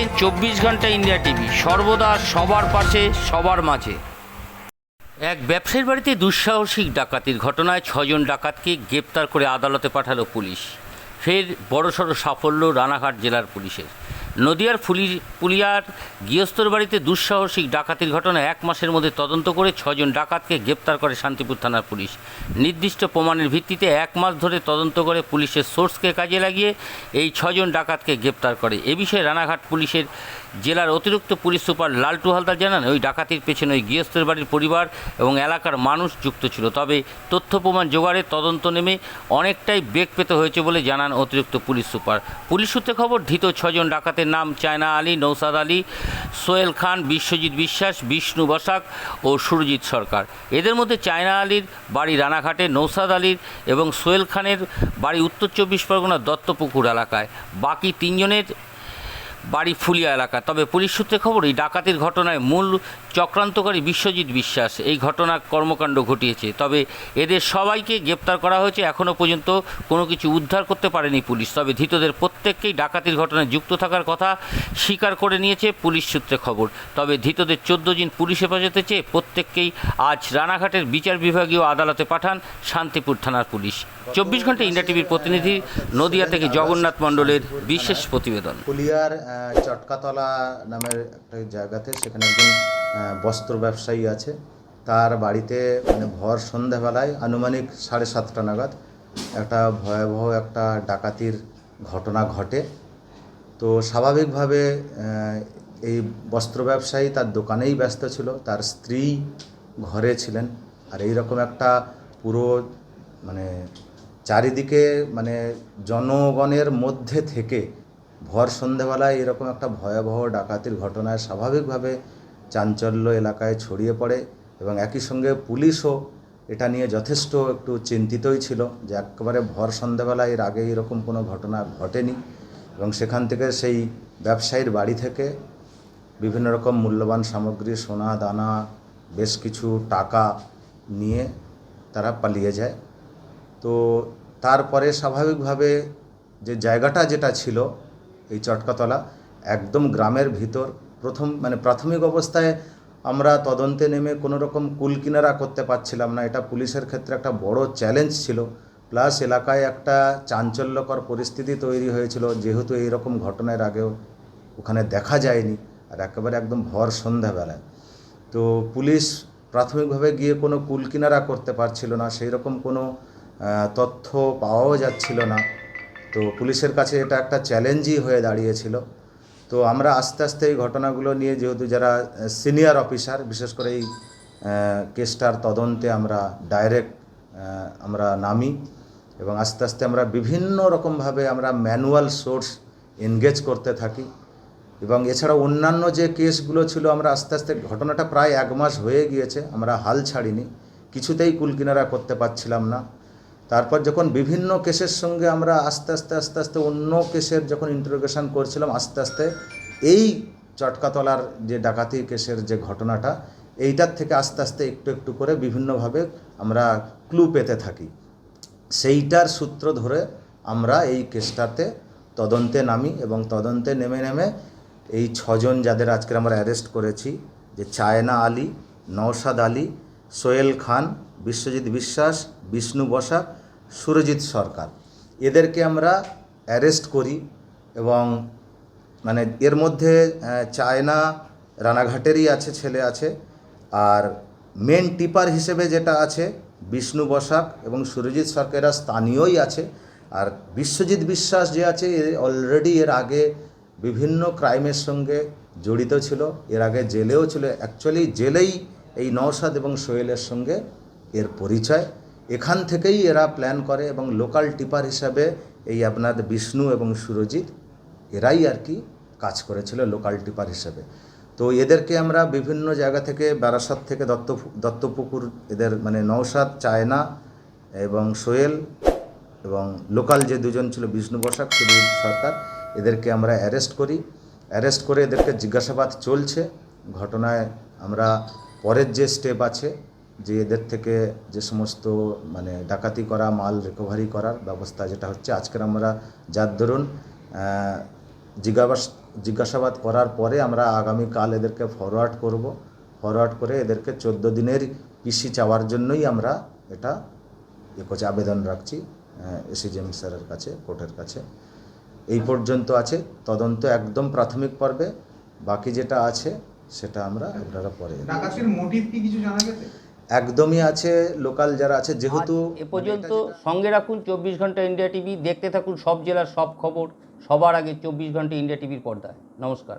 দেখছেন চব্বিশ ঘণ্টা ইন্ডিয়া টিভি। সর্বদা সবার পাশে, সবার মাঝে। এক ব্যবসায়ীর বাড়িতে দুঃসাহসিক ডাকাতির ঘটনায় ছজন ডাকাতকে গ্রেপ্তার করে আদালতে পাঠালো পুলিশ। ফের বড়সড় সাফল্য রানাঘাট জেলার পুলিশের। নদিয়ার ফুলি পুলিয়ার গৃহস্থর বাড়িতে দুঃসাহসিক ডাকাতির ঘটনা এক মাসের মধ্যে তদন্ত করে ছজন ডাকাতকে গ্রেপ্তার করে শান্তিপুর থানার পুলিশ। নির্দিষ্ট প্রমাণের ভিত্তিতে এক মাস ধরে তদন্ত করে পুলিশের সোর্সকে কাজে লাগিয়ে এই ছজন ডাকাতকে গ্রেপ্তার করে। এ বিষয়ে রানাঘাট পুলিশের জেলার অতিরিক্ত পুলিশ সুপার লালটু হালদার জানান, ওই ডাকাতির পেছনে ওই গৃহস্থের বাড়ির পরিবার এবং এলাকার মানুষ যুক্ত ছিল। তবে তথ্য প্রমাণ জোগাড়ে তদন্ত নেমে অনেকটাই বেগ পেতে হয়েছে বলে জানান অতিরিক্ত পুলিশ সুপার। পুলিশ সূত্রে খবর, ধৃত ছজন ডাকাতের নাম চায়না আলী, নৌসাদ আলী, সোহেল খান, বিশ্বজিৎ বিশ্বাস, বিষ্ণু বসাক ও সুরজিৎ সরকার। এদের মধ্যে চায়না আলীর বাড়ি রানাঘাটে, নৌসাদ আলীর এবং সোহেল খানের বাড়ি উত্তর চব্বিশ পরগনার দত্তপুকুর এলাকায়। বাকি তিনজনের বাড়ি ফুলিয়া এলাকা। তবে পুলিশ সূত্রে খবর এই ডাকাতির ঘটনায় মূল চক্রান্তকারী বিশ্বজিৎ বিশ্বাস, এই ঘটনা কর্মকাণ্ড ঘটিয়েছে। তবে এদের সবাইকে গ্রেপ্তার করা হয়েছে এখনও পর্যন্ত কোনো কিছু উদ্ধার করতে পারেনি পুলিশ। তবে ধৃতদের প্রত্যেককেই ডাকাতির ঘটনায় যুক্ত থাকার কথা স্বীকার করে নিয়েছে পুলিশ সূত্রে খবর। তবে ধৃতদের চোদ্দ দিন পুলিশ হেফাজতে চেয়ে প্রত্যেককেই আজ রানাঘাটের বিচার বিভাগীয় আদালতে পাঠান শান্তিপুর থানার পুলিশ। চব্বিশ ঘণ্টা ইন্ডিয়া টিভির প্রতিনিধি নদিয়া থেকে জগন্নাথ মণ্ডলের বিশেষ প্রতিবেদন। পুলিয়ার চটকাতলা নামের একটা জায়গাতে সেখানে বস্ত্র ব্যবসায়ী আছে। তার বাড়িতে মানে ভর সন্ধ্যাবেলায় আনুমানিক সাড়ে সাতটা নাগাদ একটা ভয়াবহ একটা ডাকাতির ঘটনা ঘটে। তো স্বাভাবিকভাবে এই বস্ত্র ব্যবসায়ী তার দোকানেই ব্যস্ত ছিল, তার স্ত্রী ঘরে ছিলেন। আর এই রকম একটা পুরো মানে চারিদিকে মানে জনগণের মধ্যে থেকে ভর সন্ধেবেলায় এরকম একটা ভয়াবহ ডাকাতির ঘটনায় স্বাভাবিকভাবে চাঞ্চল্য এলাকায় ছড়িয়ে পড়ে এবং একই সঙ্গে পুলিশও এটা নিয়ে যথেষ্ট একটু চিন্তিতই ছিল যে একেবারে ভর সন্ধেবেলায় এর আগে এরকম কোনো ঘটনা ঘটেনি এবং সেখান থেকে সেই ব্যবসায়ীর বাড়ি থেকে বিভিন্ন রকম মূল্যবান সামগ্রী, সোনা, দানা, বেশ কিছু টাকা নিয়ে তারা পালিয়ে যায়। তো তারপরে স্বাভাবিকভাবে যে জায়গাটা যেটা ছিল এই চটকাতলা একদম গ্রামের ভিতর প্রথম মানে প্রাথমিক অবস্থায় আমরা তদন্তে নেমে কোনো রকম কুল কিনারা করতে পারছিলাম না। এটা পুলিশের ক্ষেত্রে একটা বড় চ্যালেঞ্জ ছিল। প্লাস এলাকায় একটা চাঞ্চল্যকর পরিস্থিতি তৈরি হয়েছিল। যেহেতু এই রকম ঘটনার আগেও ওখানে দেখা যায়নি আর একেবারে একদম ভর সন্ধ্যাবেলায়। তো পুলিশ প্রাথমিকভাবে গিয়ে কোনো কুল কিনারা করতে পারছিল না। সেই রকম কোনো তথ্য পাওয়াও যাচ্ছিল না। তো পুলিশের কাছে এটা একটা চ্যালেঞ্জই হয়ে দাঁড়িয়েছিল। তো আমরা আস্তে আস্তে এই ঘটনাগুলো নিয়ে যেহেতু যারা সিনিয়র অফিসার বিশেষ করে এই কেসটার তদন্তে আমরা ডাইরেক্ট আমরা নামি এবং আস্তে আস্তে আমরা বিভিন্ন রকমভাবে আমরা ম্যানুয়াল সোর্স এনগেজ করতে থাকি এবং এছাড়া অন্যান্য যে কেসগুলো ছিল আমরা আস্তে আস্তে, ঘটনাটা প্রায় এক মাস হয়ে গিয়েছে, আমরা হাল ছাড়িনি, কিছুতেই কুলকিনারা করতে পারছিলাম না। তারপর যখন বিভিন্ন কেসের সঙ্গে আমরা আস্তে আস্তে আস্তে আস্তে অন্য কেসের যখন ইন্টারোগেশন করছিলাম, আস্তে আস্তে এই চটকাতলার যে ডাকাতি কেসের যে ঘটনাটা, এইটার থেকে আস্তে আস্তে একটু একটু করে বিভিন্নভাবে আমরা ক্লু পেতে থাকি। সেইটার সূত্র ধরে আমরা এই কেসটাতে তদন্তে নামি এবং তদন্তে নেমে নেমে এই ছজন যাদের আজকে আমরা অ্যারেস্ট করেছি, যে চায়না আলী, নওশাদ আলী, সোহেল খান, বিশ্বজিৎ বিশ্বাস, বিষ্ণু বসাক সুরজিৎ সরকার। এদেরকে আমরা অ্যারেস্ট করি এবং মানে এর মধ্যে চায়না রানাঘাটেরই আছে, ছেলে আছে। আর মেন টিপার হিসেবে যেটা আছে, বিষ্ণু বসাক এবং সুরজিৎ সরকারেরা স্থানীয়ই আছে। আর বিশ্বজিৎ বিশ্বাস যে আছে, এ অলরেডি এর আগে বিভিন্ন ক্রাইমের সঙ্গে জড়িত ছিল। এর আগে জেলেও ছিল। অ্যাকচুয়ালি জেলেই এই নওশাদ এবং সোহেলের সঙ্গে এর পরিচয়। এখান থেকেই এরা প্ল্যান করে এবং লোকাল টিপার হিসাবে এই আপনার বিষ্ণু এবং সুরজিৎ, এরাই আর কি কাজ করেছিল লোকাল টিপার হিসাবে। তো এদেরকে আমরা বিভিন্ন জায়গা থেকে, বারাসাত থেকে, দত্ত, দত্তপুকুর, এদের মানে নৌসাদ চায়না এবং সোহেল এবং লোকাল যে দুজন ছিল, বিষ্ণু বসাক সুরজিৎ সরকার, এদেরকে আমরা অ্যারেস্ট করি। অ্যারেস্ট করে এদেরকে জিজ্ঞাসাবাদ চলছে। ঘটনায় আমরা পরের যে স্টেপ আছে যে এদের থেকে যে সমস্ত মানে ডাকাতি করা মাল রিকভারি করার ব্যবস্থা যেটা হচ্ছে আজকের আমরা যার আহ, জিজ্ঞাবাস জিজ্ঞাসাবাদ করার পরে আমরা আগামীকাল এদেরকে ফরওয়ার্ড করব। ফরওয়ার্ড করে এদেরকে চোদ্দ দিনের পিসি চাওয়ার জন্যই আমরা এটা এ করছি আবেদন রাখছি এসিজিএম স্যারের কাছে কোর্টের কাছে। এই পর্যন্ত আছে তদন্ত একদম প্রাথমিক পর্বে বাকি যেটা আছে সেটা আমরা আপনারা পরে ডাকাতির মোটিভ কি কিছু জানা গেছে? একদমই আছে লোকাল যারা আছে, যেহেতু এ পর্যন্ত সঙ্গে রাখুন চব্বিশ ঘণ্টা ইন্ডিয়া টিভি দেখতে থাকুন সব জেলার সব খবর, সবার আগে চব্বিশ ঘণ্টা ইন্ডিয়া টিভির পর্দায়। নমস্কার।